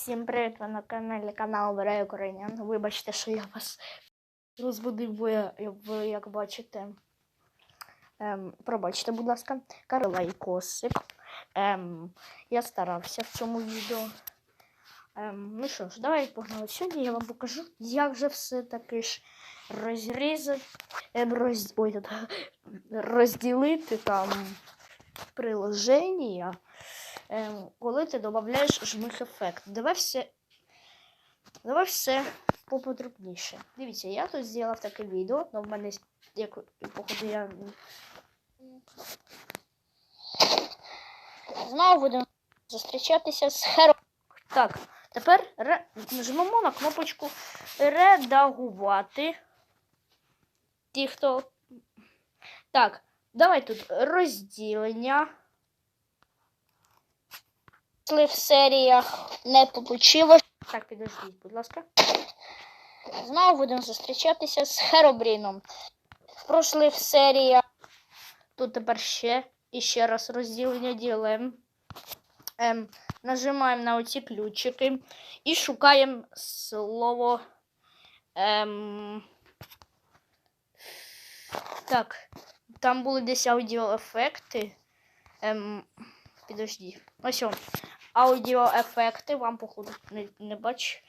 Всім привіт, ви на каналі канал Бере Українян. Вибачте, що я вас розбудив, бо я, ви як бачите. Ем, пробачте, будь ласка, Карла і Косик. Ем, я старався в цьому відео. Ем, ну що ж, давай погнали. Сьогодні я вам покажу, як же все таки ж розрізати, ем, роз, ой, розділити там приложення коли ти додаєш жмих ефект. Давай все, давай все поподробніше. Дивіться, я тут зробив таке відео, але в мене як походу я. Знову будемо зустрічатися з Херо. Так, тепер ре... нажмемо на кнопочку редагувати. Ті, хто. Так, давай тут розділення. В серіях не вийшло, Так, підождіть, будь ласка. знову будемо зустрічатися з Херобріном. В прошлих серіях Тут тепер ще і ще раз розділення ділимо. Ем, нажимаємо на оці ключики і шукаємо слово. Ем, так, там були десь аудіоефекти. Ем, підожди. Ось он. Аудіоефекти. Вам, походу, не, не бач.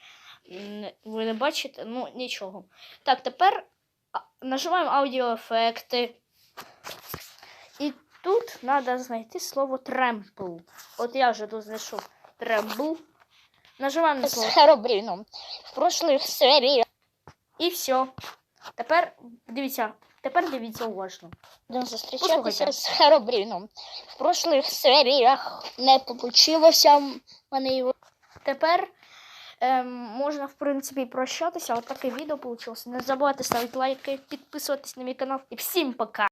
Не, ви не бачите? Ну, нічого. Так, тепер нажимаємо аудіоефекти. І тут треба знайти слово тремпл. От я вже тут знайшов тремпл. Нажимаємо на з. Херобріном. В прошлих серіях І все. Тепер дивіться, тепер дивіться уважно. будемо зустрічатися з Херобріном. В прошлих серіях не получилося в мене його. Тепер ем, можна, в принципі, прощатися. От таке відео вийшло. Не забувайте ставити лайки, підписуватись на мій канал. І всім пока!